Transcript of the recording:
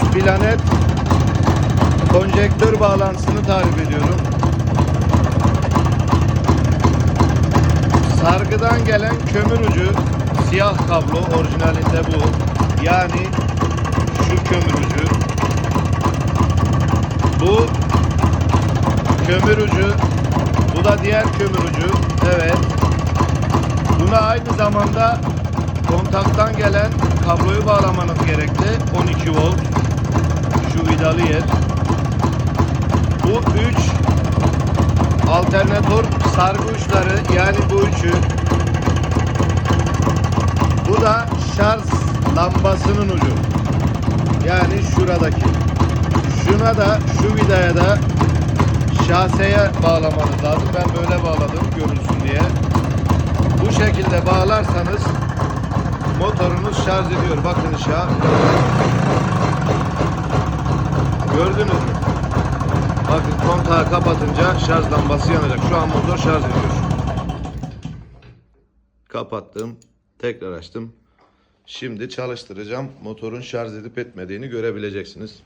Planet konjektör bağlantısını tarif ediyorum. Sargıdan gelen kömür ucu siyah kablo orijinalinde bu. Yani şu kömür ucu. Bu kömür ucu. Bu da diğer kömür ucu. Evet. Buna aynı zamanda kontaktan gelen kabloyu bağlamanız gerekli. 12 volt. Vidalı. Bu 3 alternatör sargı uçları yani bu üçü. Bu da şarj lambasının ucu. Yani şuradaki. Şuna da şu vidaya da şaseye bağlamanız lazım. Ben böyle bağladım görünsün diye. Bu şekilde bağlarsanız motorunuz şarj ediyor. Bakın ışığa. Gördünüz mü? Bakın kontağı kapatınca şarj lambası yanacak. Şu an motor şarj ediyor. Kapattım. Tekrar açtım. Şimdi çalıştıracağım. Motorun şarj edip etmediğini görebileceksiniz.